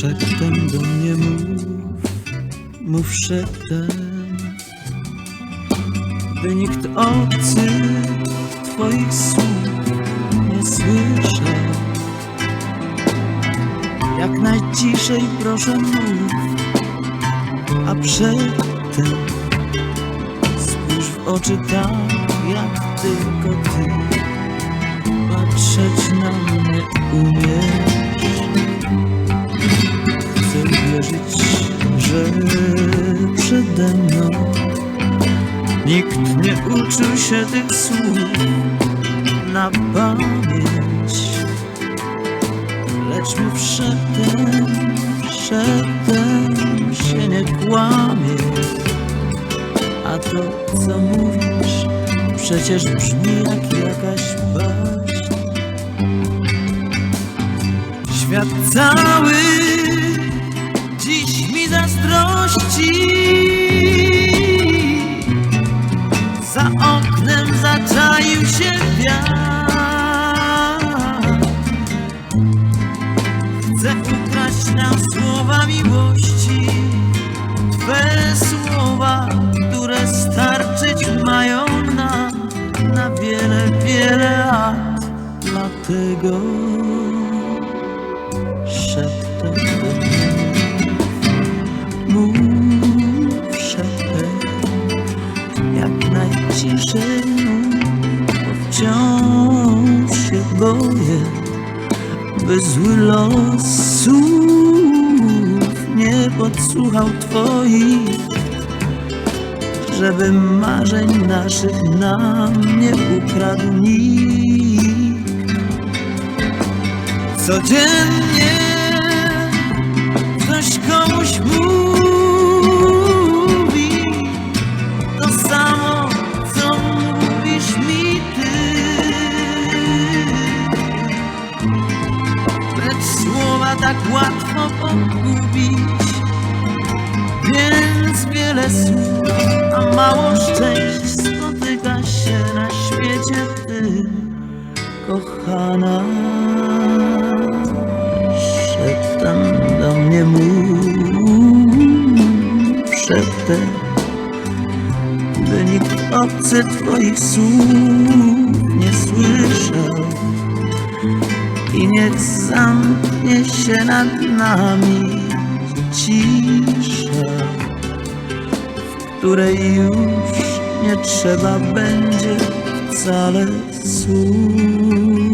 Szeptem do mnie mów, mów szeptem. By nikt obcy Twoich słów nie słyszał Jak najciszej proszę mów A przedtem spójrz w oczy tak jak tylko Ty. Patrzeć przede mną. Nikt nie uczył się tych słów na pamięć Lecz mów szeptem, szeptem się nie kłamie. A to co mówisz przecież brzmi jak jakaś baśń. Świat cały dziś mi zazdrości wiele, lat. Dlatego szeptem Mów szeptem Jak najciszej Bo wciąż się boję By zły los słów Nie podsłuchał twoich Żeby marzeń naszych nam nie ukradł nikt Codziennie ktoś komuś mówi To samo, co mówisz mi ty. Lecz słowa tak łatwo pogubić Więc wiele słów, a mało szczęść Spotyka się na świecie tym kochana. Szeptem do mnie mów. Szeptem By nikt obcy twoich słów nie słyszał. I niech zamknie się nad nami której już nie trzeba będzie wcale słów